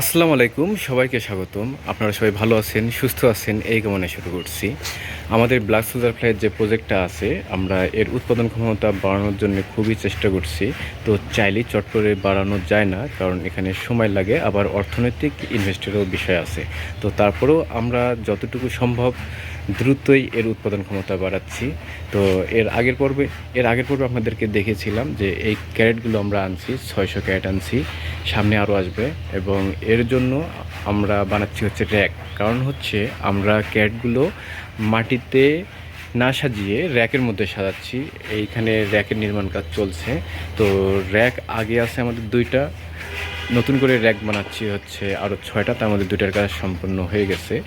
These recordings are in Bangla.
আসসালামু আলাইকুম, সবাইকে স্বাগতম। আপনারা সবাই ভালো আছেন, সুস্থ আছেন, এই কামনে শুরু করছি। আমাদের ব্ল্যাক সোজার ফ্লাইয়ের যে প্রজেক্টটা আছে, আমরা এর উৎপাদন ক্ষমতা বাড়ানোর জন্য খুবই চেষ্টা করছি। তো চাইলেই চট করে বাড়ানো যায় না, কারণ এখানে সময় লাগে। আবার অর্থনৈতিক ইনভেস্টেরও বিষয় আছে। তো তারপরেও আমরা যতটুকু সম্ভব দ্রুতই এর উৎপাদন ক্ষমতা বাড়াচ্ছি। তো এর আগের পর্বে, এর আগের পর্বে আপনাদেরকে দেখেছিলাম যে এই ক্যারেটগুলো আমরা আনছি, ছয়শো ক্যারেট আনছি, সামনে আরও আসবে এবং এর জন্য আমরা বানাচ্ছি হচ্ছে র্যাক। কারণ হচ্ছে আমরা ক্যারেটগুলো মাটিতে না সাজিয়ে র্যাকের মধ্যে সাজাচ্ছি। এইখানে র্যাকের নির্মাণ কাজ চলছে। তো র্যাক আগে আছে আমাদের দুইটা, নতুন করে র্যাক বানাচ্ছি হচ্ছে আরও ছয়টা, তার মধ্যে দুইটার কাজ সম্পন্ন হয়ে গেছে।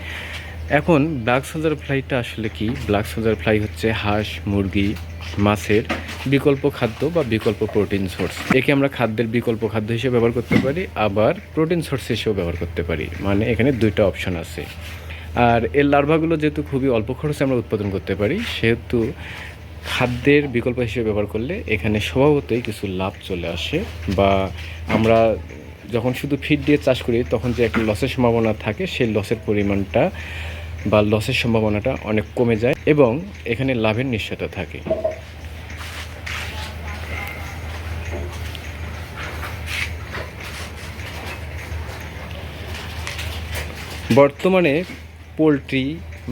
এখন ব্ল্যাক সোলজার ফ্লাইটা আসলে কি? ব্ল্যাক সোলজার ফ্লাই হচ্ছে হাঁস, মুরগি, মাছের বিকল্প খাদ্য বা বিকল্প প্রোটিন সোর্স একে আমরা খাদ্যের বিকল্প খাদ্য হিসেবে ব্যবহার করতে পারি, আবার প্রোটিন সোর্স হিসেবেও ব্যবহার করতে পারি। মানে এখানে দুইটা অপশন আছে। আর এর লার্ভাগুলো যেহেতু খুবই অল্প খরচে আমরা উৎপাদন করতে পারি, সেহেতু খাদ্যের বিকল্প হিসেবে ব্যবহার করলে এখানে স্বভাবতই কিছু লাভ চলে আসে বা আমরা যখন শুধু ফিড দিয়ে চাষ করি, তখন যে একটা লসের সম্ভাবনা থাকে, সেই লসের পরিমাণটা বা লসের সম্ভাবনাটা অনেক কমে যায় এবং এখানে লাভের নিশ্চয়তা থাকে। বর্তমানে পোলট্রি,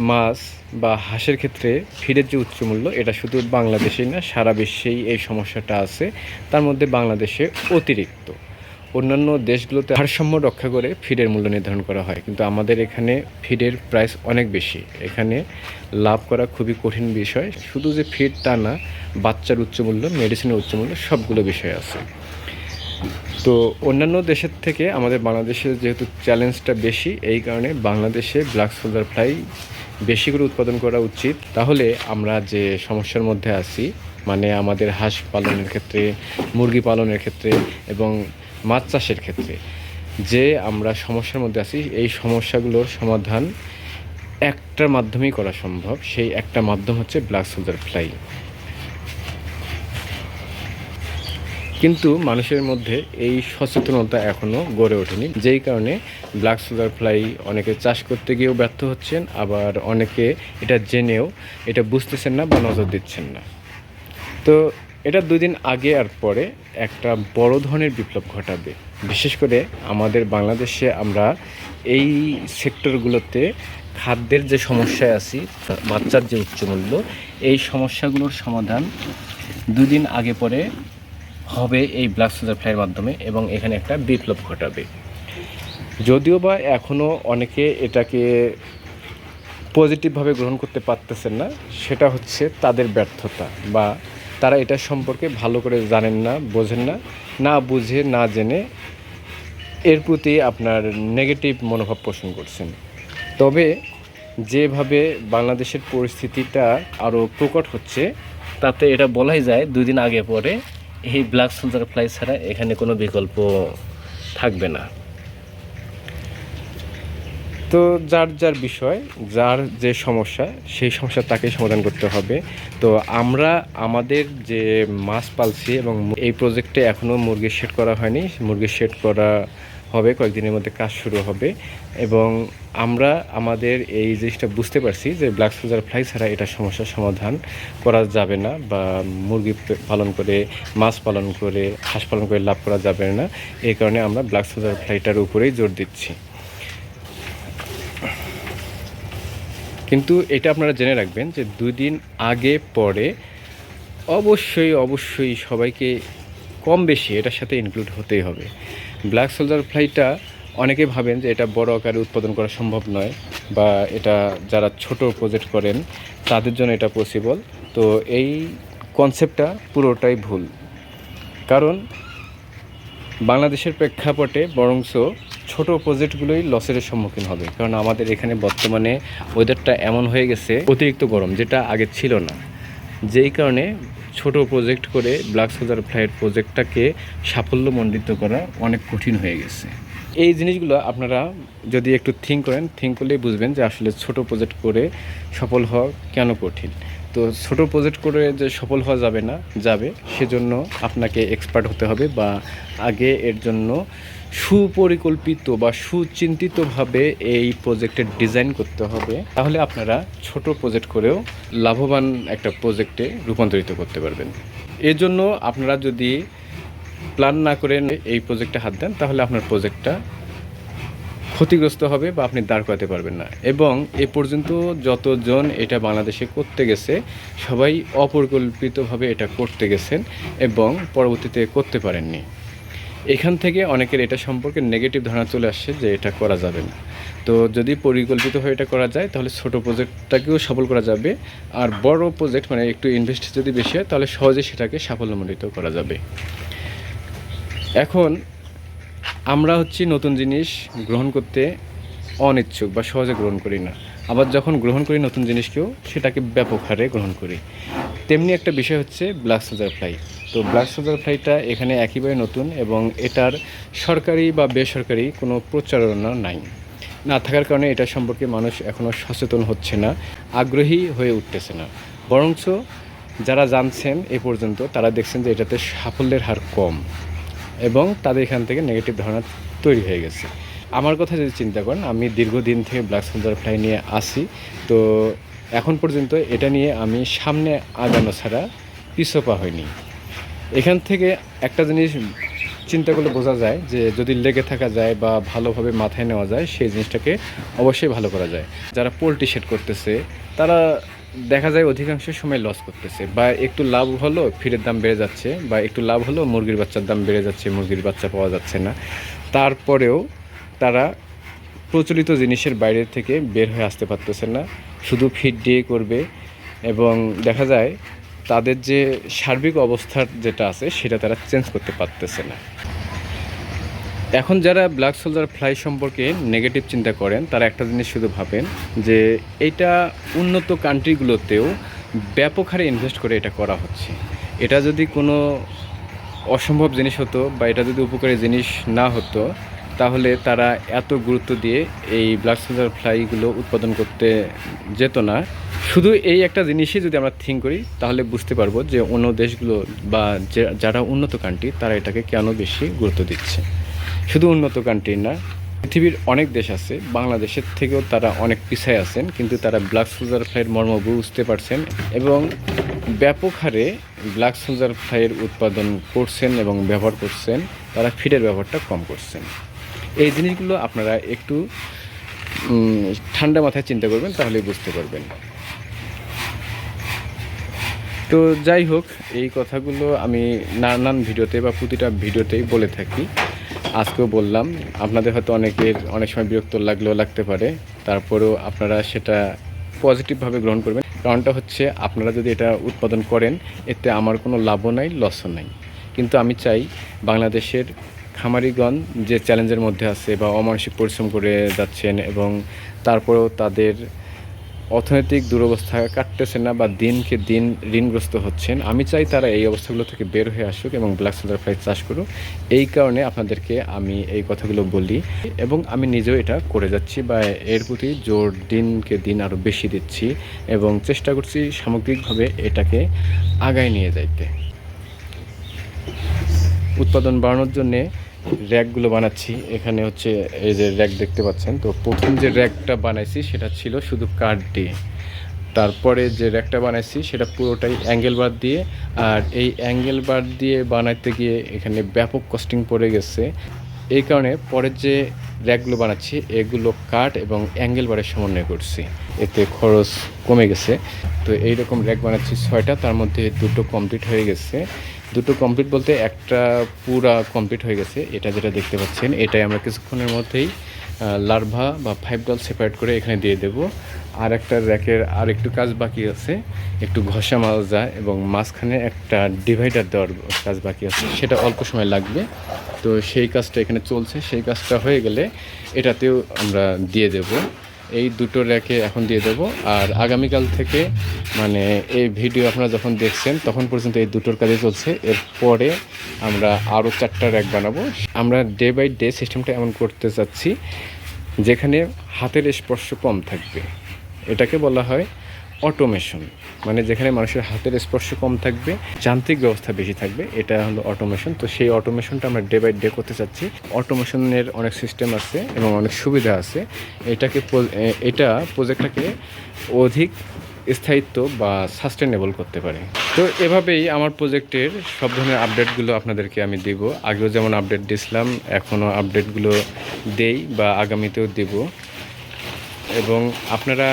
মাছ বা হাঁসের ক্ষেত্রে ফিডের যে উচ্চ মূল্য, এটা শুধু বাংলাদেশেই না, সারা বিশ্বেই এই সমস্যাটা আছে। তার মধ্যে বাংলাদেশে অতিরিক্ত। অন্যান্য দেশগুলোতে ভারসাম্য রক্ষা করে ফিডের মূল্য নির্ধারণ করা হয়। কিন্তু আমাদের এখানে ফিডের প্রাইস অনেক বেশি। এখানে লাভ করা খুবই কঠিন বিষয়। শুধু যে ফিড তা না, বাচ্চার উচ্চ মূল্য মেডিসিনের উচ্চ মূল্য সবগুলো বিষয় আছে। তো অন্যান্য দেশের থেকে আমাদের বাংলাদেশের যেহেতু চ্যালেঞ্জটা বেশি, এই কারণে বাংলাদেশে ব্ল্যাক সোলার ফ্লাই বেশি করে উৎপাদন করা উচিত। তাহলে আমরা যে সমস্যার মধ্যে আছি মানে আমাদের হাঁস পালনের ক্ষেত্রে, মুরগি পালনের ক্ষেত্রে এবং মাছ চাষের ক্ষেত্রে, যে আমরা সমস্যার মধ্যে আছি, এই সমস্যাগুলোর সমাধান একটার মাধ্যমেই করা সম্ভব। সেই একটা মাধ্যম হচ্ছে ব্ল্যাক সোলার ফ্লাই। কিন্তু মানুষের মধ্যে এই সচেতনতা এখনও গড়ে ওঠেনি। যেই কারণে ব্ল্যাক সোলার ফ্লাই অনেকে চাষ করতে গিয়েও ব্যর্থ হচ্ছেন, আবার অনেকে এটা জেনেও এটা বুঝতেছেন না বা নজর দিচ্ছেন না। তো এটা দুই দিন আগে আর পরে একটা বড় ধরনের বিপ্লব ঘটাবে। বিশেষ করে আমাদের বাংলাদেশে আমরা এই সেক্টরগুলোতে খাদ্যের যে সমস্যায় আছি, বাচ্চার যে উচ্চমূল্য এই সমস্যাগুলোর সমাধান দুদিন আগে পরে হবে এই ব্ল্যাক সোজার ফ্লাইয়ের মাধ্যমে এবং এখানে একটা বিপ্লব ঘটাবে। যদিও বা এখনও অনেকে এটাকে পজিটিভভাবে গ্রহণ করতে পারতেছেন না, সেটা হচ্ছে তাদের ব্যর্থতা বা তারা এটা সম্পর্কে ভালো করে জানেন না, বোঝেন না। না বুঝে, না জেনে এর প্রতি আপনার নেগেটিভ মনোভাব পোষণ করছেন। তবে যেভাবে বাংলাদেশের পরিস্থিতিটা আরও প্রকট হচ্ছে, তাতে এটা বলাই যায় দুই দিন আগে পরে এই ব্ল্যাক সোলজার ফ্লাই ছাড়া এখানে কোনো বিকল্প থাকবে না। তো যার যার বিষয়, যার যে সমস্যা, সেই সমস্যা তাকে সমাধান করতে হবে। তো আমরা আমাদের যে মাছ পালছি এবং এই প্রজেক্টে এখনও মুরগির শেড করা হয়নি। মুরগি শেড করা হবে, কয়েকদিনের মধ্যে কাজ শুরু হবে। এবং আমরা আমাদের এই জিনিসটা বুঝতে পারছি যে ব্ল্যাক সোলজার ফ্লাই ছাড়া এটা সমস্যার সমাধান করা যাবে না বা মুরগি পালন করে, মাছ পালন করে, হাঁস পালন করে লাভ করা যাবে না। এই কারণে আমরা ব্ল্যাক সোলজার ফ্লাইটার উপরেই জোর দিচ্ছি। কিন্তু এটা আপনারা জেনে রাখবেন যে দুই দিন আগে, পরে অবশ্যই অবশ্যই সবাইকে কম বেশি এটার সাথে ইনক্লুড হতেই হবে। ব্ল্যাক সোলজার ফ্লাইটা অনেকে ভাবেন যে এটা বড় আকারে উৎপাদন করা সম্ভব নয় বা এটা যারা ছোট প্রজেক্ট করেন, তাদের জন্য এটা পসিবল তো এই কনসেপ্টটা পুরোটাই ভুল। কারণ বাংলাদেশের প্রেক্ষাপটে বরংস ছোট প্রজেক্টগুলোই লসের সম্মুখীন হবে। কারণ আমাদের এখানে বর্তমানে ওয়েদারটা এমন হয়ে গেছে, অতিরিক্ত গরম, যেটা আগে ছিল না। যেই কারণে ছোট প্রজেক্ট করে ব্ল্যাক সোজার ফ্লাইট প্রজেক্টটাকে সাফল্যমণ্ডিত করা অনেক কঠিন হয়ে গেছে। এই জিনিসগুলো আপনারা যদি একটু থিঙ্ক করেন থিঙ্ক করলেই বুঝবেন যে আসলে ছোট প্রজেক্ট করে সফল হওয়া কেন কঠিন। তো ছোট প্রজেক্ট করে যে সফল হওয়া যাবে না, যাবে, সেজন্য আপনাকে এক্সপার্ট হতে হবে বা আগে এর জন্য সুপরিকল্পিত বা সুচিন্তিতভাবে এই প্রজেক্টের ডিজাইন করতে হবে, তাহলে আপনারা ছোট প্রজেক্ট করেও লাভবান একটা প্রজেক্টে রূপান্তরিত করতে পারবেন। এর জন্য আপনারা যদি প্ল্যান না করে এই প্রজেক্টে হাত দেন, তাহলে আপনার প্রজেক্টটা ক্ষতিগ্রস্ত হবে বা আপনি দাঁড় করাতে পারবেন না। এবং এ পর্যন্ত যতজন এটা বাংলাদেশে করতে গেছে, সবাই অপরিকল্পিতভাবে এটা করতে গেছেন এবং পরবর্তীতে করতে পারেননি। এখান থেকে অনেকের এটা সম্পর্কে নেগেটিভ ধারণা চলে আসছে যে এটা করা যাবে না। তো যদি পরিকল্পিত হয়ে এটা করা যায়, তাহলে ছোট প্রজেক্টটাকেও সফল করা যাবে। আর বড় প্রজেক্ট মানে একটু ইনভেস্ট যদি বেশি হয়, তাহলে সহজে সেটাকে সাফল্যমণ্ডিত করা যাবে। এখন আমরা হচ্ছি নতুন জিনিস গ্রহণ করতে অনিচ্ছুক বা সহজে গ্রহণ করি না। আবার যখন গ্রহণ করি নতুন জিনিসকেও, সেটাকে ব্যাপক হারে গ্রহণ করি। তেমনি একটা বিষয় হচ্ছে ব্ল্যাক সোজার ফ্লাই তো ব্ল্যাক সোজার ফ্লাইটা এখানে একেবারে নতুন এবং এটার সরকারি বা বেসরকারি কোনো প্রচারণা নাই। না থাকার কারণে এটা সম্পর্কে মানুষ এখনও সচেতন হচ্ছে না, আগ্রহী হয়ে উঠতেছে না। বরঞ্চ যারা জানছেন এ পর্যন্ত তারা দেখছেন যে এটাতে সাফল্যের হার কম এবং তাদের এখান থেকে নেগেটিভ ধারণা তৈরি হয়ে গেছে। আমার কথা যদি চিন্তা করেন, আমি দীর্ঘদিন থেকে ব্ল্যাক সোলজার ফ্লাই নিয়ে আসি তো এখন পর্যন্ত এটা নিয়ে আমি সামনে আগানো ছাড়া পিছপা হয়নি। এখান থেকে একটা জিনিস চিন্তা করলে বোঝা যায় যে যদি লেগে থাকা যায় বা ভালোভাবে মাথায় নেওয়া যায়, সেই জিনিসটাকে অবশ্যই ভালো করা যায়। যারা পোলট্রি শেড করতেছে, তারা দেখা যায় অধিকাংশ সময় লস করতেছে। বা একটু লাভ হলো ফিরের দাম বেড়ে যাচ্ছে, বা একটু লাভ হলো, মুরগির বাচ্চার দাম বেড়ে যাচ্ছে, মুরগির বাচ্চা পাওয়া যাচ্ছে না। তারপরেও তারা প্রচলিত জিনিসের বাইরে থেকে বের হয়ে আসতে পারতেছে না। শুধু ফিড দিয়ে করবে এবং দেখা যায় তাদের যে সার্বিক অবস্থার যেটা আছে, সেটা তারা চেঞ্জ করতে পারতেছে না। এখন যারা ব্ল্যাক সোলজার ফ্লাই সম্পর্কে নেগেটিভ চিন্তা করেন, তারা একটা জিনিস শুধু ভাবেন যে, এটা উন্নত কান্ট্রিগুলোতেও ব্যাপক হারে ইনভেস্ট করে এটা করা হচ্ছে। এটা যদি কোনো অসম্ভব জিনিস হতো বা এটা যদি উপকারী জিনিস না হতো তাহলে তারা এত গুরুত্ব দিয়ে এই ব্ল্যাক সোলজার ফ্লাইগুলো উৎপাদন করতে যেত না। শুধু এই একটা জিনিসই যদি আমরা থিঙ্ক করি, তাহলে বুঝতে পারব যে অন্য দেশগুলো বা যারা উন্নত কান্ট্রি তারা এটাকে কেন বেশি গুরুত্ব দিচ্ছে। শুধু উন্নত কান্ট্রি না, পৃথিবীর অনেক দেশ আছে, বাংলাদেশের থেকেও তারা অনেক পিছায় আছেন, কিন্তু তারা ব্ল্যাক সোলজার ফ্লাইয়ের মর্ম বুঝতে পারছেন এবং ব্যাপক হারে ব্ল্যাক সোলজার ফ্লাইয়ের উৎপাদন করছেন এবং ব্যবহার করছেন, তারা ফিডের ব্যবহারটা কম করছেন। এই জিনিসগুলো আপনারা একটু ঠান্ডা মাথায় চিন্তা করবেন, তাহলেই বুঝতে পারবেন। তো যাই হোক, এই কথাগুলো আমি নানান ভিডিওতে বা প্রতিটা ভিডিওতেই বলে থাকি। আজকেও বললাম, আপনাদের হয়তো অনেকের অনেক সময় বিরক্ত লাগলেও লাগতে পারে, তারপরেও আপনারা সেটা পজিটিভভাবে গ্রহণ করবেন। কারণটা হচ্ছে, আপনারা যদি এটা উৎপাদন করেন, এতে আমার কোনো লাভও নাই, লসও নাই। কিন্তু আমি চাই, বাংলাদেশের খামারিগণ যে চ্যালেঞ্জের মধ্যে আছে বা অমানসিক পরিশ্রম করে যাচ্ছেন এবং তারপরেও তাদের অর্থনৈতিক দুরবস্থা কাটতেছে না বা দিনকে দিন ঋণগ্রস্ত হচ্ছেন, আমি চাই তারা এই অবস্থাগুলো থেকে বের হয়ে আসুক এবং ব্ল্যাক সোলার ফ্লাই চাষ করুক। এই কারণে আপনাদেরকে আমি এই কথাগুলো বলি এবং আমি নিজেও এটা করে যাচ্ছি বা এর প্রতি জোর দিনকে দিন আরও বেশি দিচ্ছি এবং চেষ্টা করছি সামগ্রিকভাবে এটাকে আগায় নিয়ে যাইতে। উৎপাদন বাড়ানোর জন্যে র্যাকগুলো বানাচ্ছি। এখানে হচ্ছে এই যে র্যাক দেখতে পাচ্ছেন। তো প্রথম যে র্যাকটা বানাইছি সেটা ছিল শুধু কাঠ দিয়ে। তারপরে যে র্যাকটা বানাইছি সেটা পুরোটাই অ্যাঙ্গেল বার দিয়ে। আর এই অ্যাঙ্গেল বার দিয়ে বানাইতে গিয়ে এখানে ব্যাপক কস্টিং পড়ে গেছে। এই কারণে পরের যে র্যাকগুলো বানাচ্ছি, এগুলো কাঠ এবং অ্যাঙ্গেল বারের সমন্বয় করছি। এতে খরচ কমে গেছে। তো এই রকম র্যাক বানাচ্ছি ছয়টা, তার মধ্যে দুটো কমপ্লিট হয়ে গেছে। দুটো কমপ্লিট বলতে একটা পুরা কমপ্লিট হয়ে গেছে, এটা যেটা দেখতে পাচ্ছেন, এটাই আমরা কিছুক্ষণের মধ্যেই লার্ভা বা ফাইভ ডল সেপারেট করে এখানে দিয়ে দেব। আর একটা র্যাকের আর একটু কাজ বাকি আছে। একটু ঘষা মাজা এবং মাঝখানে একটা ডিভাইডার দেওয়ার কাজ বাকি আছে। সেটা অল্প সময় লাগবে। তো সেই কাজটা এখানে চলছে। সেই কাজটা হয়ে গেলে এটাতেও আমরা দিয়ে দেব। এই দুটো র্যাকে এখন দিয়ে দেব। আর আগামীকাল থেকে মানে এই ভিডিও আপনারা যখন দেখছেন, তখন পর্যন্ত এই দুটোর কাজে চলছে। এরপরে আমরা আরও চারটা র্যাক বানাবো। আমরা ডে বাই ডে সিস্টেমটা এমন করতে চাচ্ছি যেখানে হাতের স্পর্শ কম থাকবে। এটাকে বলা হয় অটোমেশন মানে যেখানে মানুষের হাতের স্পর্শ কম থাকবে, যান্ত্রিক ব্যবস্থা বেশি থাকবে, এটা হলো অটোমেশন তো সেই অটোমেশনটা আমরা ডে বাই ডে করতে চাচ্ছি। অটোমেশনের অনেক সিস্টেম আছে এবং অনেক সুবিধা আছে। এটাকে এটা প্রজেক্টটাকে অধিক স্থায়িত্ব বা সাস্টেনেবল করতে পারে। তো এভাবেই আমার প্রজেক্টের সব ধরনের আপডেটগুলো আপনাদেরকে আমি দেব। আগেও যেমন আপডেট দিয়েছিলাম, এখনও আপডেটগুলো দেই বা আগামীতেও দেব। এবং আপনারা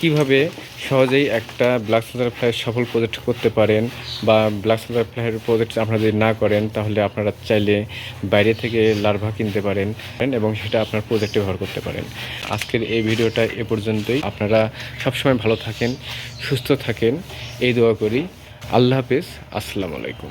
কীভাবে সহজেই একটা ব্ল্যাক সোলার ফ্ল্যাশ সফল প্রজেক্ট করতে পারেন বা ব্ল্যাক সোলার ফ্লাইয়ের প্রজেক্ট আপনারা যদি না করেন, তাহলে আপনারা চাইলে বাইরে থেকে লার্ভা কিনতে পারেন এবং সেটা আপনার প্রজেক্টে ব্যবহার করতে পারেন। আজকের এই ভিডিওটা এ পর্যন্তই। আপনারা সবসময় ভালো থাকেন, সুস্থ থাকেন। এই দোয়া করি। আল্লাহ হাফেজ। আসসালামু আলাইকুম।